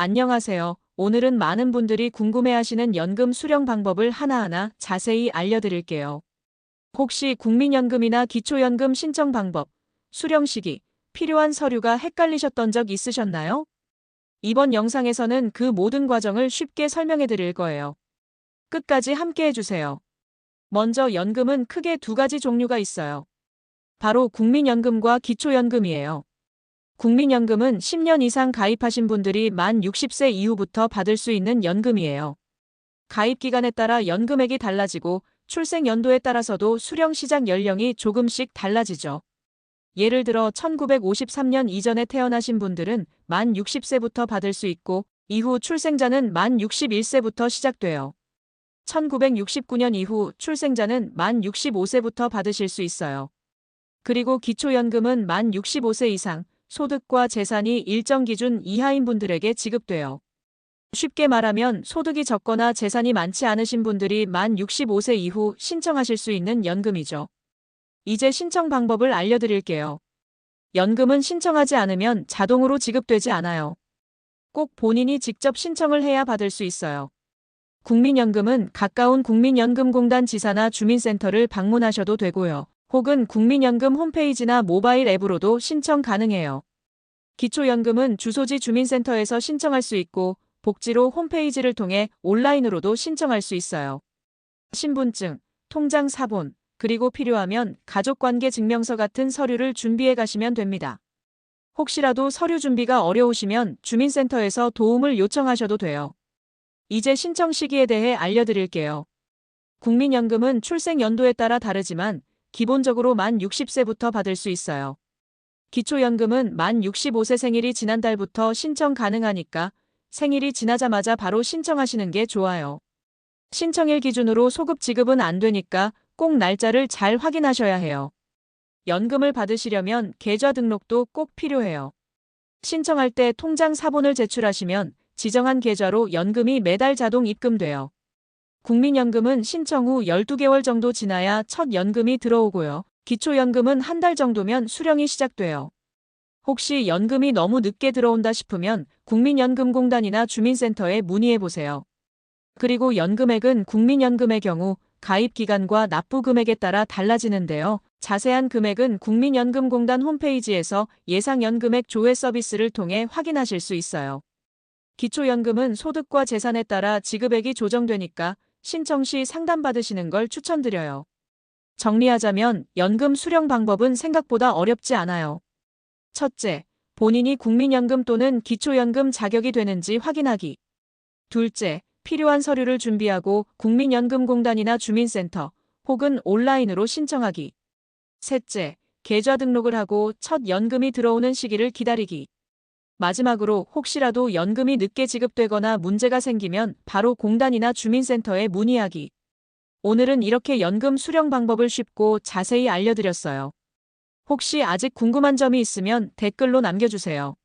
안녕하세요. 오늘은 많은 분들이 궁금해하시는 연금 수령 방법을 하나하나 자세히 알려드릴게요. 혹시 국민연금이나 기초연금 신청 방법, 수령 시기, 필요한 서류가 헷갈리셨던 적 있으셨나요? 이번 영상에서는 그 모든 과정을 쉽게 설명해 드릴 거예요. 끝까지 함께 해주세요. 먼저 연금은 크게 두 가지 종류가 있어요. 바로 국민연금과 기초연금이에요. 국민연금은 10년 이상 가입하신 분들이 만 60세 이후부터 받을 수 있는 연금이에요. 가입 기간에 따라 연금액이 달라지고 출생 연도에 따라서도 수령 시작 연령이 조금씩 달라지죠. 예를 들어 1953년 이전에 태어나신 분들은 만 60세부터 받을 수 있고 이후 출생자는 만 61세부터 시작돼요. 1969년 이후 출생자는 만 65세부터 받으실 수 있어요. 그리고 기초연금은 만 65세 이상, 소득과 재산이 일정 기준 이하인 분들에게 지급돼요. 쉽게 말하면 소득이 적거나 재산이 많지 않으신 분들이 만 65세 이후 신청하실 수 있는 연금이죠. 이제 신청 방법을 알려드릴게요. 연금은 신청하지 않으면 자동으로 지급되지 않아요. 꼭 본인이 직접 신청을 해야 받을 수 있어요. 국민연금은 가까운 국민연금공단 지사나 주민센터를 방문하셔도 되고요. 혹은 국민연금 홈페이지나 모바일 앱으로도 신청 가능해요. 기초연금은 주소지 주민센터에서 신청할 수 있고 복지로 홈페이지를 통해 온라인으로도 신청할 수 있어요. 신분증, 통장 사본, 그리고 필요하면 가족관계 증명서 같은 서류를 준비해 가시면 됩니다. 혹시라도 서류 준비가 어려우시면 주민센터에서 도움을 요청하셔도 돼요. 이제 신청 시기에 대해 알려드릴게요. 국민연금은 출생 연도에 따라 다르지만 기본적으로 만 60세부터 받을 수 있어요. 기초연금은 만 65세 생일이 지난달부터 신청 가능하니까 생일이 지나자마자 바로 신청하시는 게 좋아요. 신청일 기준으로 소급 지급은 안 되니까 꼭 날짜를 잘 확인하셔야 해요. 연금을 받으시려면 계좌 등록도 꼭 필요해요. 신청할 때 통장 사본을 제출하시면 지정한 계좌로 연금이 매달 자동 입금돼요. 국민연금은 신청 후 12개월 정도 지나야 첫 연금이 들어오고요. 기초연금은 한 달 정도면 수령이 시작돼요. 혹시 연금이 너무 늦게 들어온다 싶으면 국민연금공단이나 주민센터에 문의해보세요. 그리고 연금액은 국민연금의 경우 가입 기간과 납부 금액에 따라 달라지는데요. 자세한 금액은 국민연금공단 홈페이지에서 예상연금액 조회 서비스를 통해 확인하실 수 있어요. 기초연금은 소득과 재산에 따라 지급액이 조정되니까 신청 시 상담받으시는 걸 추천드려요. 정리하자면 연금 수령 방법은 생각보다 어렵지 않아요. 첫째, 본인이 국민연금 또는 기초연금 자격이 되는지 확인하기. 둘째, 필요한 서류를 준비하고 국민연금공단이나 주민센터 혹은 온라인으로 신청하기. 셋째, 계좌 등록을 하고 첫 연금이 들어오는 시기를 기다리기. 마지막으로 혹시라도 연금이 늦게 지급되거나 문제가 생기면 바로 공단이나 주민센터에 문의하기. 오늘은 이렇게 연금 수령 방법을 쉽고 자세히 알려드렸어요. 혹시 아직 궁금한 점이 있으면 댓글로 남겨주세요.